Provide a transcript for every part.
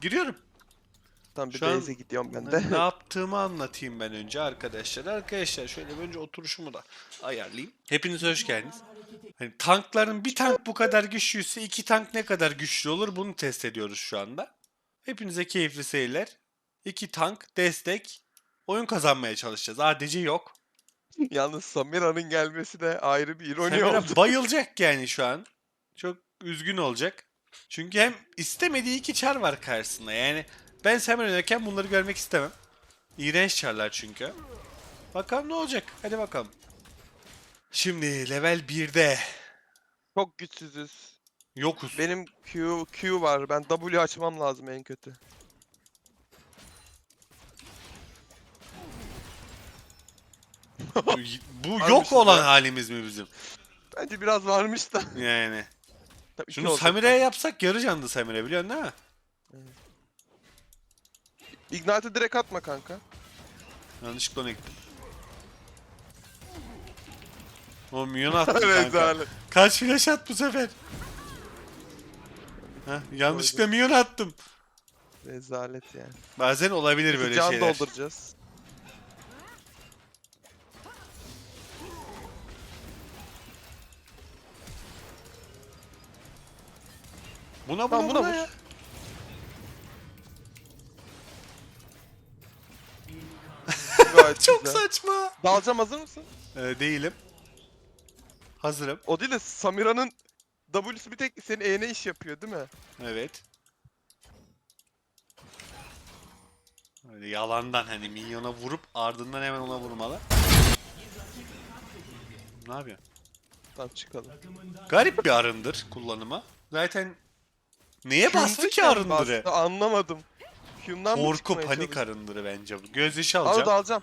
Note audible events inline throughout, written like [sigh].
Giriyorum. Tam bir Şu an- base'e gidiyorum ben de. ne [laughs] yaptığımı anlatayım ben önce arkadaşlar. Arkadaşlar şöyle önce oturuşumu da ayarlayayım. Hepiniz hoş geldiniz. Hani tankların bir tank bu kadar güçlüyse iki tank ne kadar güçlü olur bunu test ediyoruz şu anda. Hepinize keyifli seyirler. İki tank, destek, oyun kazanmaya çalışacağız. ADC yok. Yalnız Samira'nın gelmesi de ayrı bir ironi Samira oldu. bayılacak yani şu an. Çok üzgün olacak. Çünkü hem istemediği iki çar var karşısında. Yani ben Samira oynarken bunları görmek istemem. İğrenç çarlar çünkü. Bakalım ne olacak. Hadi bakalım. Şimdi level 1'de Çok güçsüzüz. yokuz. Benim Q, Q var. Ben W açmam lazım en kötü. Bu, [laughs] yok olan halimiz mi bizim? Bence biraz varmış da. Yani. Tabii Şunu olacak. Samira'ya yapsak yarı canlı Samira biliyorsun değil mi? Ignite'ı direkt atma kanka. Yanlışlıkla ona gittim. O minyon [laughs] attı kanka. Rezalet. Kaç flash at bu sefer? Heh, yanlışlıkla minyon attım. Rezalet yani. Bazen olabilir böyle Can şeyler. dolduracağız. Buna buna, Tamam, buna buna vur. ya. [laughs] Gayet Çok güzel. saçma. Dalacağım hazır mısın? Ee, değilim. Hazırım. O değil de Samira'nın W'su bir tek senin E'ne iş yapıyor değil mi? Evet. Öyle yalandan hani minyona vurup ardından hemen ona vurmalı. Ne yapıyor? Tamam çıkalım. Garip bir arındır kullanımı. Zaten neye bastı ki arındırı? bastı, Anlamadım. Q'mdan mı Korku çıkmaya panik arındırı bence bu. Göz yaşı Al alacağım. da alacağım.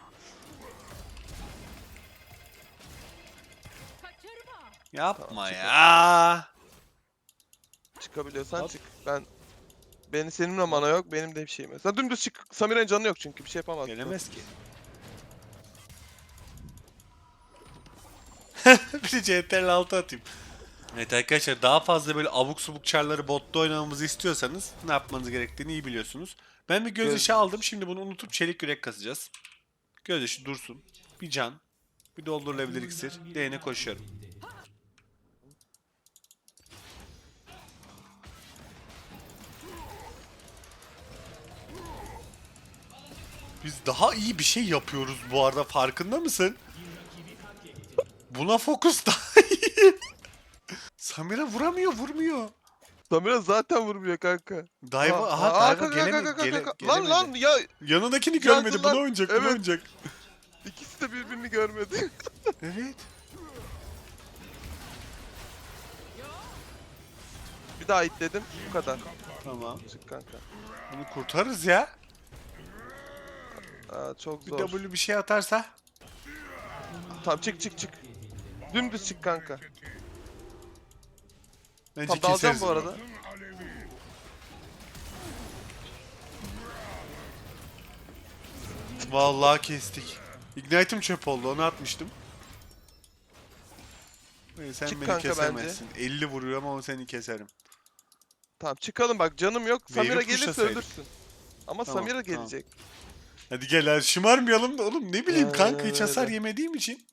Yapma Tamam, ya. Çıkabiliyorsan Hop. çık. Ben benim senin de mana yok, benim de bir şeyim yok. Sen dümdüz çık. Samira'nın canı yok çünkü bir şey yapamaz. Gelemez ki. [laughs] bir de CTRL 6 atayım. Evet arkadaşlar daha fazla böyle abuk subuk çarları botta oynamamızı istiyorsanız ne yapmanız gerektiğini iyi biliyorsunuz. Ben bir göz Göz- yaşı aldım. Şimdi bunu unutup çelik yürek kasacağız. Göz yaşı dursun. Bir can. Bir doldurulabilir iksir. Değene koşuyorum. Biz daha iyi bir şey yapıyoruz bu arada farkında mısın? Buna fokus daha iyi. Samira vuramıyor vurmuyor. Samira zaten vurmuyor kanka. Aa, aha aa, Dive'a kanka, geleme, kanka, kanka, gele- kanka. Lan gelemedi. lan ya Yanındakini Geldi görmedi. lan. Buna oynayacak, buna Evet. oynayacak. [laughs] ikisi de birbirini görmedi. [laughs] Evet. bir daha itledim. Bu kadar. Tamam. Çık kanka. Bunu kurtarırız ya. Aa, çok Bir zor. W bir şey atarsa. Tamam çık çık çık. Dümdüz çık kanka. Bence Tamam dalacağım keseriz bu arada. Vallahi kestik. Ignite'ım çöp oldu. Onu atmıştım. Ee, Sen Çık beni kanka kesemezsin. 50 vuruyorum ama seni keserim. Tamam çıkalım bak canım yok. Samira gelirse pushlasaydık. ölürsün. Ama Tamam, Samira tamam. gelecek. Hadi gel hadi şımarmayalım da oğlum ne bileyim kanka hiç Aynen hasar öyle. yemediğim için.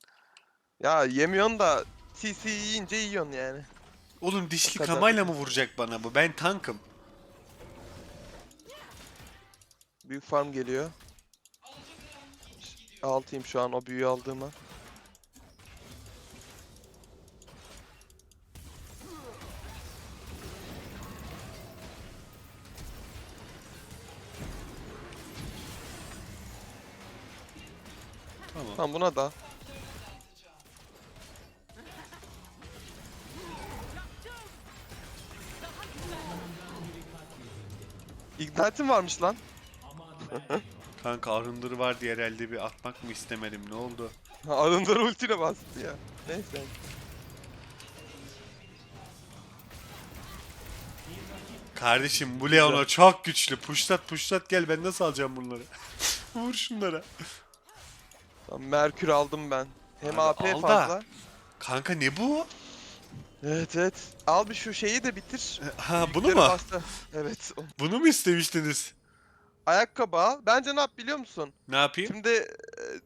Ya yemiyorsun da CC yiyince yiyorsun yani. Oğlum dişli kadar. kamayla mı vuracak bana bu? Ben tankım. Büyük farm geliyor. Altıyım şu an o büyüğü aldığıma. Tamam. Tamam buna da. Ignite'im varmış lan. [laughs] Kanka arındırı var diye herhalde bir atmak mı istemedim ne oldu? Arındır ultine bastı ya. Neyse. Kardeşim bu Leona çok güçlü. Puşlat puşlat gel ben nasıl alacağım bunları? [laughs] Vur şunlara. Tamam, Merkür aldım ben. Hem Abi AP al da. fazla. Kanka ne bu? Evet evet. Al bir şu şeyi de bitir. Ha bunu Yükleri mu? bastı. Evet. Bunu mu istemiştiniz? Ayakkabı al. Bence ne yap biliyor musun? Ne yapayım? Şimdi e,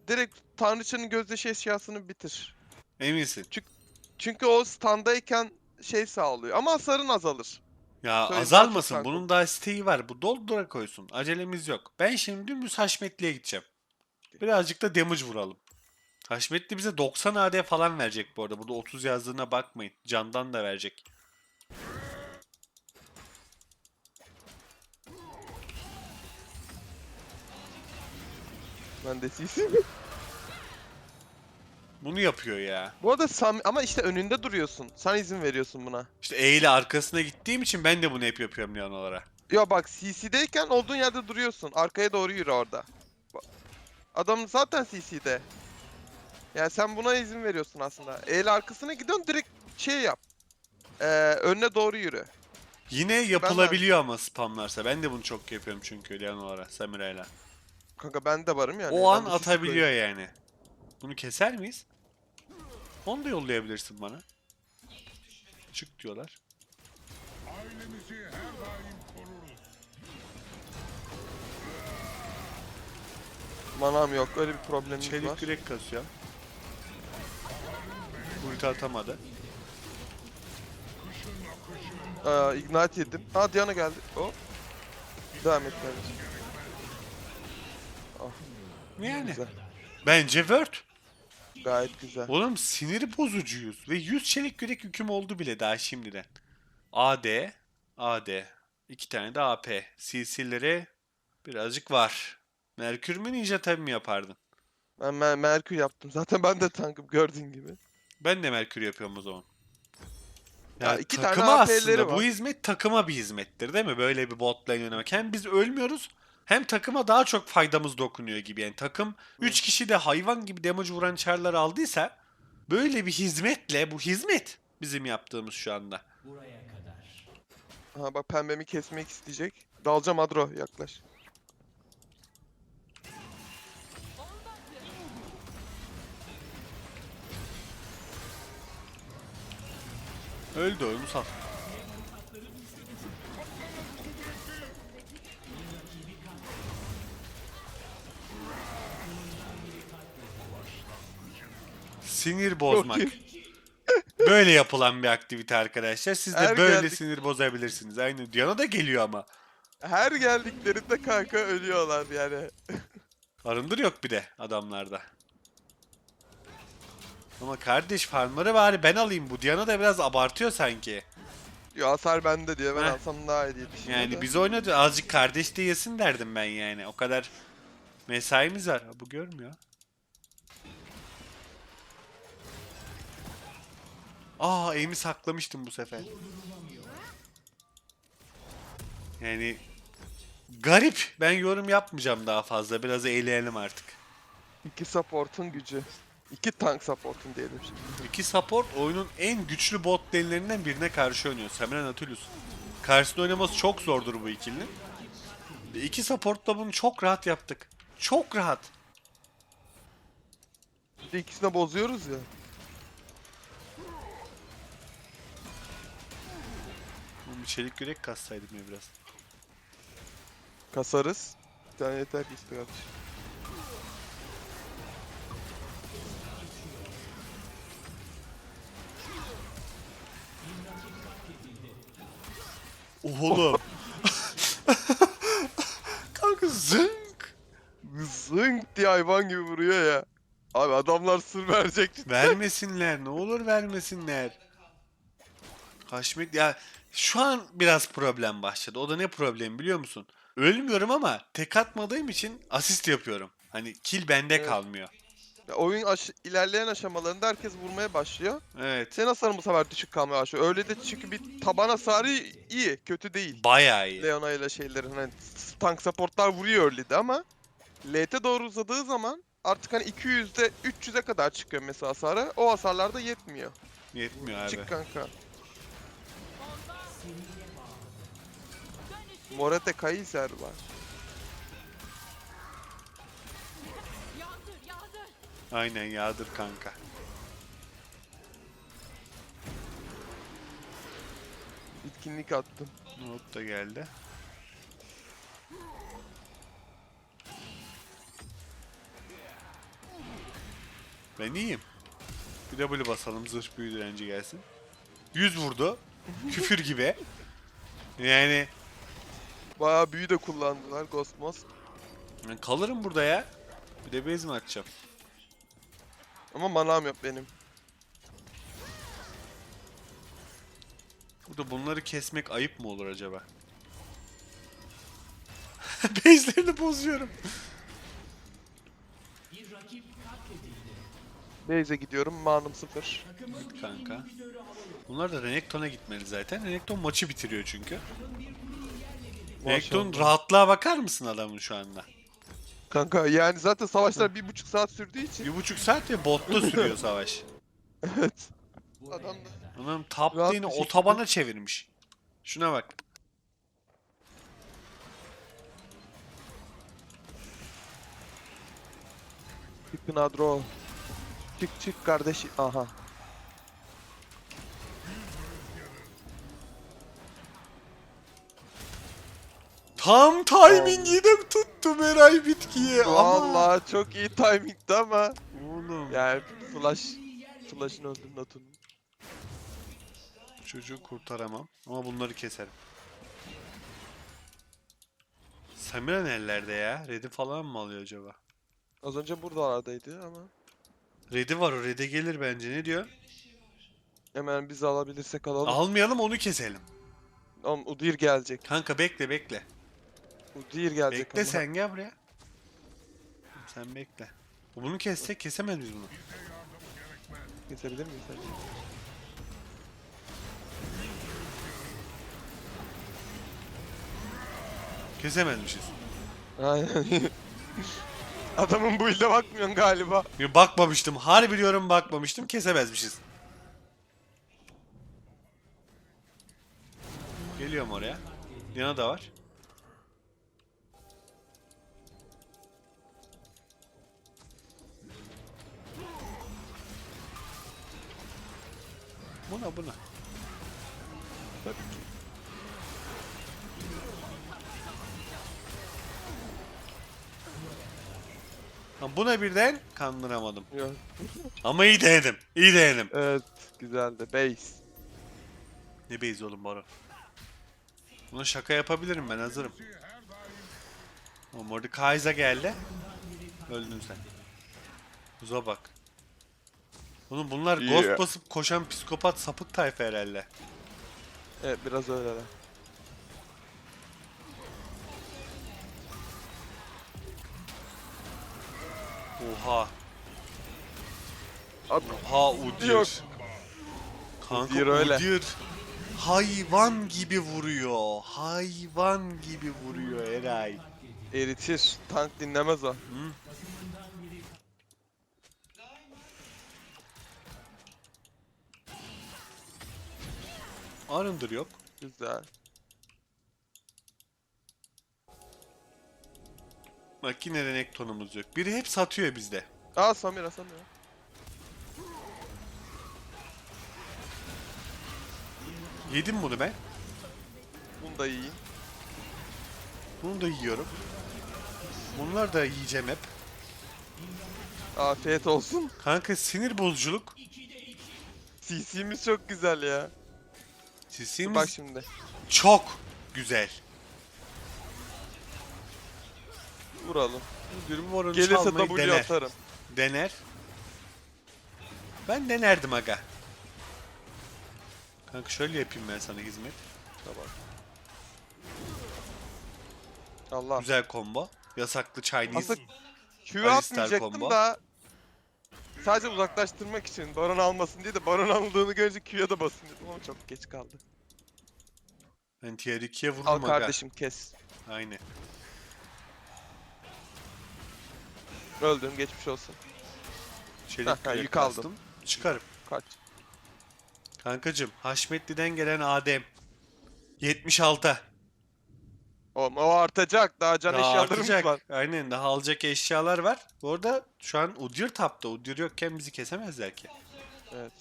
direkt Tanrıçanın gözdeşi eşyasını bitir. Eminsin. Çünkü o standayken şey sağlıyor. Ama hasarın azalır. Ya Söyle, azalmasın. Bunun daha siteyi var. Bu doldura koysun. Acelemiz yok. Ben şimdi dümdüz Haşmetli'ye gideceğim. Birazcık da damage vuralım. Haşmetli bize 90 AD falan verecek bu arada. Burada 30 yazdığına bakmayın. Candan da verecek. Ben de CC. [laughs] Bunu yapıyor ya. Bu arada Sam ama işte önünde duruyorsun. Sen izin veriyorsun buna. İşte E ile arkasına gittiğim için ben de bunu hep yapıyorum Leonolara. Ya bak CC'deyken olduğun yerde duruyorsun. Arkaya doğru yürü orada. Adam zaten CC'de. Yani sen buna izin veriyorsun aslında. El arkasına gidiyorsun direkt şey yap. Ee, önüne doğru yürü. Yine yapılabiliyor ama spamlarsa. Ben de bunu çok yapıyorum çünkü Leonolara, Samira'yla. Kanka ben de varım yani. o an atabiliyor yani. Bunu keser miyiz? Onu da yollayabilirsin bana. Çık diyorlar. Ailemizi her daim koruruz. Manam yok. Öyle bir problemimiz var. Çelik yürek kasıyor. Ulti atamadı. Aa, ignite yedim. Aa Diana geldi. O. Devam et kardeşim. Yani. Güzel. Bence Word. Gayet güzel. Oğlum sinir bozucuyuz. Ve 100 çelik yürek yüküm oldu bile daha şimdiden. AD. AD. iki tane de AP. CC'leri birazcık var. Merkür mü Ninja tabi mi yapardın? Ben Mer Merkür yaptım. [laughs] Zaten ben de tankım gördüğün gibi. Ben de Merkür yapıyorum o zaman. Ya, Ya iki tane takıma AP'leri aslında bu var. hizmet takıma bir hizmettir değil mi? Böyle bir bot lane oynamak. Hem biz ölmüyoruz hem takıma daha çok faydamız dokunuyor gibi. Yani takım 3 kişi de hayvan gibi damage vuran çarları aldıysa böyle bir hizmetle bu hizmet bizim yaptığımız şu anda. Ha bak pembemi kesmek isteyecek. Dalacağım Adro yaklaş. Öldü onu sal. Sinir bozmak. [laughs] Böyle yapılan bir aktivite arkadaşlar. Siz de Her böyle geldik- sinir bozabilirsiniz. Aynı Diana da geliyor ama. Her geldiklerinde kanka ölüyorlar yani. [laughs] Arındır yok bir de adamlarda. Ama kardeş farmları bari ben alayım. Bu Diana da biraz abartıyor sanki. Yo hasar bende diye ben Heh. alsam daha iyi diye düşünüyorum. Yani da. biz oynadı azıcık kardeş de yesin derdim ben yani. O kadar mesaimiz var. Bu görmüyor. Aa aim'i saklamıştım bu sefer. Yani garip. Ben yorum yapmayacağım daha fazla. Biraz eğlenelim artık. İki support'un gücü. İki tank support'un diyelim şimdi. İki support oyunun en güçlü bot lane'lerinden birine karşı oynuyor. Samira Nautilus. Karşısında oynaması çok zordur bu ikilinin. İki supportla bunu çok rahat yaptık. Çok rahat. Bir de de bozuyoruz ya. Oğlum bir çelik yürek kassaydım ya biraz. Kasarız. Bir tane yeter ki işte kardeşim. Oğlum. [laughs] Kanka zınk. Zınk diye hayvan gibi vuruyor ya. Abi adamlar sır verecek. [laughs] Vermesinler. Ne olur vermesinler. Haşmet ya şu an biraz problem başladı. O da ne problem biliyor musun? Ölmüyorum ama tek atmadığım için asist yapıyorum. Hani kill bende Evet. kalmıyor. Ya oyun aş- ilerleyen aşamalarında herkes vurmaya başlıyor. Evet. Senin hasarın bu sefer düşük kalmaya başlıyor. Öyle de çünkü bir taban hasarı iyi, kötü değil. Bayağı iyi. Leona ile şeylerin hani tank supportlar vuruyor early'de ama late doğru uzadığı zaman artık hani 200'de 300'e kadar çıkıyor mesela hasarı. O hasarlarda yetmiyor. Yetmiyor abi. Çık kanka. Morete Kaiser var. Aynen yağdır kanka. Bitkinlik attım. Not da geldi. Ben iyiyim. Bir W basalım zırh büyü direnci gelsin. 100 vurdu. [laughs] Küfür gibi. Yani Bayağı büyü de kullandılar Ghost ben kalırım burada ya. Bir de base mi atacağım? Ama manam yok benim. Burada bunları kesmek ayıp mı olur acaba? [laughs] Base'lerini bozuyorum. Base'e gidiyorum. Manım sıfır. Kanka. Bunlar da Renekton'a gitmeli zaten. Renekton maçı bitiriyor çünkü. Renekton rahatlığa bakar mısın adamın şu anda? Kanka yani zaten savaşlar bir buçuk saat sürdüğü için. Bir buçuk saat ve botta sürüyor savaş. [laughs] evet. Adam da Adam top Rahat lane'i bir şekilde- otobana çevirmiş. Şuna bak. çıkın Adro. Çık çık kardeşi. Aha. Tam timingini tuttu Meray bitkiyi ama. Vallahi çok iyi timingdi ama. Oğlum. Yani flash. Flash'ın öldüm Natun'un. Çocuğu kurtaramam ama bunları keserim. Samira nerelerde ya? Red'i falan mı alıyor acaba? Az önce buralardaydı ama. Red'i var o Red'e gelir bence ne diyor? Hemen biz alabilirsek alalım. Almayalım onu keselim. Oğlum Udyr gelecek. Kanka bekle bekle. Udyr gelecek Bekle ama. sen gel buraya. Sen bekle. Bunu kessek kesemez miyiz bunu? Kesebilir miyiz sence? Kesemezmişiz. Aynen. [laughs] Adamın bu ilde bakmıyorsun galiba. Bir bakmamıştım. Harbi diyorum bakmamıştım. Kesemezmişiz. Geliyorum oraya. Yana da var. Buna buna. Tabii ki. Buna birden kandıramadım. Yok. Ama iyi denedim. İyi denedim. Evet, güzeldi. Base. Ne beyzi oğlum Baro? Buna şaka yapabilirim ben hazırım. O Mordekaiser geldi. Öldün sen. Uza bak. Oğlum bunlar Yeah. ghost basıp koşan psikopat sapık tayfa herhalde. Evet, biraz öyle. de. Oha. Ad Oha Udyr. Yok. Kanka Udyr öyle. Udyr hayvan gibi vuruyor. Hayvan gibi vuruyor Eray. eritir. Tank dinlemez o. Arındır yok. Güzel. Bak yine Renekton'umuz yok. Biri hep satıyor bizde. Aa Samira Samira. Yedim bunu ben. Bunu da iyi. Bunu da yiyorum. Bunlar da yiyeceğim hep. Afiyet olsun. Kanka sinir bozuculuk. CC'miz çok güzel ya. Sesimiz Bak şimdi. çok güzel. Vuralım. Bir morunu Gelirse çalmayı W dener. atarım. Dener. Ben denerdim aga. Kanka şöyle yapayım ben sana hizmet. Tamam. Allah. Güzel combo. Yasaklı Chinese. Aslında Q Alistar atmayacaktım combo. da sadece uzaklaştırmak için baron almasın diye de baron alındığını görünce Q'ya da basın dedim ama çok geç kaldı. Ben tier 2'ye vururum Al aga. kardeşim kes. Aynen. Öldüm geçmiş olsun. Çelik Ha, yük aldım. Çıkarım. Kaç. Kankacım Haşmetli'den gelen Adem. 76. O, o artacak. Daha can Daha eşyalarımız artacak. var. Aynen daha alacak eşyalar var. Bu arada şu an Udyr tapta. Udyr yokken bizi kesemezler ki. Evet.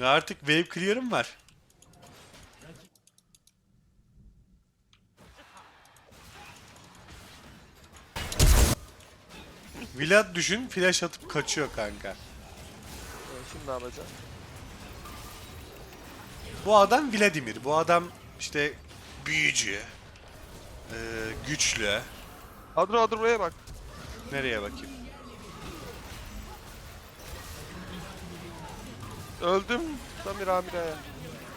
Ve artık wave clear'ım var. Vlad düşün flash atıp kaçıyor kanka. Ee, şimdi ne yapacağım? Bu adam Vladimir. Bu adam işte büyücü ee, güçlü. Adro Adro buraya bak. Nereye bakayım? Öldüm. Samir Amira'ya.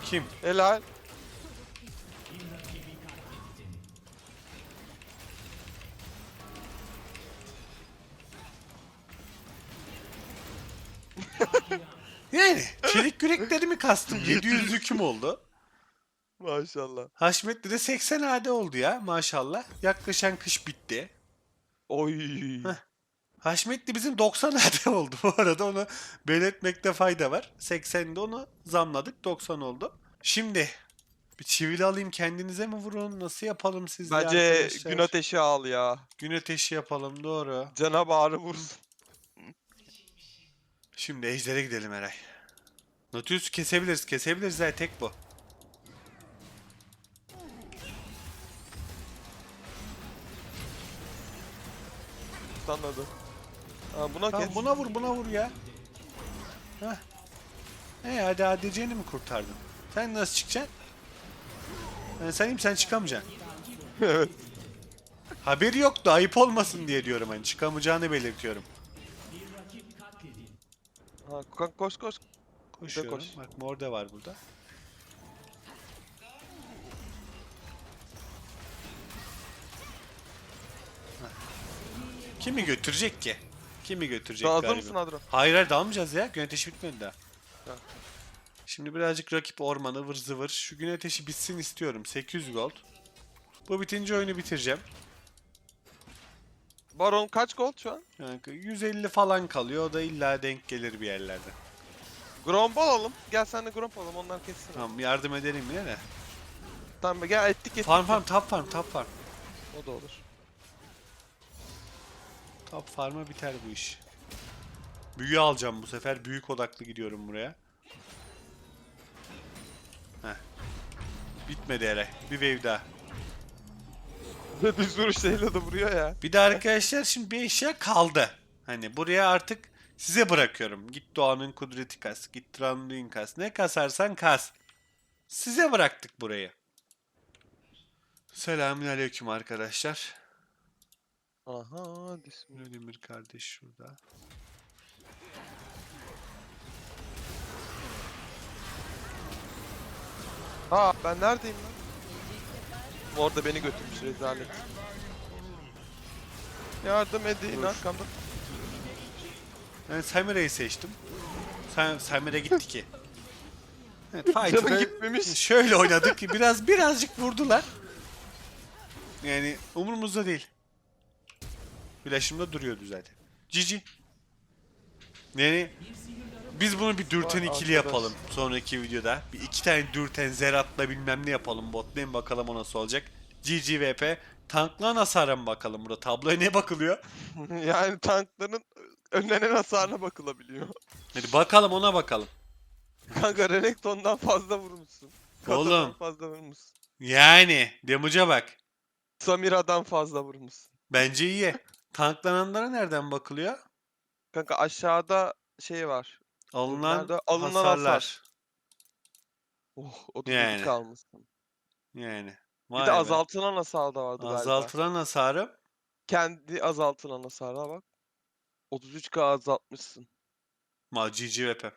Kim? Helal. Yani çelik yüreklerimi kastım. 700 yüküm oldu. Maşallah. Haşmetli de 80 AD oldu ya maşallah. Yaklaşan kış bitti. Oy. Heh. Haşmetli bizim 90 AD [laughs] oldu bu arada onu belirtmekte fayda var. 80'de onu zamladık 90 oldu. Şimdi bir çivili alayım kendinize mi vurun nasıl yapalım sizle Bence arkadaşlar? gün ateşi al ya. Gün ateşi yapalım doğru. Cana bağrı vursun. Şimdi ejdere gidelim Eray. Nautilus kesebiliriz kesebiliriz zaten tek bu. Anladı. Ha, buna Tamam kes. buna vur buna vur ya. Heh. E hadi ADC'ni mi kurtardın? Sen nasıl çıkacaksın? Ben sanayım sen çıkamayacaksın. [laughs] evet. Haberi yoktu ayıp olmasın diye diyorum hani çıkamayacağını belirtiyorum. Ha, ko- koş koş. Koşuyorum. koş. Bak mor da var burada. Heh. Kimi götürecek ki? Kimi götürecek hazır galiba? mısın Adro? Hayır hayır dalmayacağız ya. Gün ateşi bitmedi daha. Ha. Şimdi birazcık rakip ormanı ıvır zıvır. Şu gün ateşi bitsin istiyorum. 800 gold. Bu bitince oyunu bitireceğim. Baron kaç gold şu an? Yani 150 falan kalıyor. O da illa denk gelir bir yerlerde. Gromp alalım. Gel sen de gromp alalım onlar kessin. Tamam yardım edelim yine de. Tamam gel ettik ettik. Farm farm top farm top farm. O da olur. Top farm'a biter bu iş. Büyü alacağım bu sefer. Büyük odaklı gidiyorum buraya. Heh. Bitmedi Eray. Bir wave daha. [laughs] Sürü şeyle de vuruyor ya. Bir de arkadaşlar şimdi bir eşya kaldı. Hani buraya artık size bırakıyorum. Git doğanın kudreti kas. Git Tranduin kas. Ne kasarsan kas. Size bıraktık burayı. Selamünaleyküm arkadaşlar. Aha bismillah. Ödemir kardeş şurada. Ha ben neredeyim lan? Orada beni götürmüş rezalet. Yardım edin Dur. arkamda. Ben Samira'yı seçtim. Sam Samira gitti ki. [laughs] Evet, fight'ı Canın böyle- gitmemiş. Şöyle oynadık ki biraz birazcık vurdular. Yani umurumuzda değil. Flash'ımda duruyordu zaten. Cici. Yani biz bunu bir dürten Vay ikili arkadaş. yapalım sonraki videoda. Bir iki tane dürten Zerat'la bilmem ne yapalım botlayın bakalım o nasıl olacak. GG VP. Tanklan hasara mı bakalım burada? Tabloya ne bakılıyor? [laughs] yani tankların önlenen hasarına bakılabiliyor. Hadi bakalım ona bakalım. Kanka Renekton'dan fazla vurmuşsun. Kata'dan Oğlum. fazla vurmuşsun. Yani damage'a bak. Samira'dan fazla vurmuşsun. Bence iyi. Tanklananlara nereden bakılıyor? Kanka aşağıda şey var. Alınan? Alınan hasarlar. hasar. Oh, o da Yani. kalmışsın. Yani. Bir Vay de be. azaltılan hasar da vardı galiba. Azaltılan hasarım. Kendi azaltılan hasara bak. 33k azaltmışsın. Ma GG VP.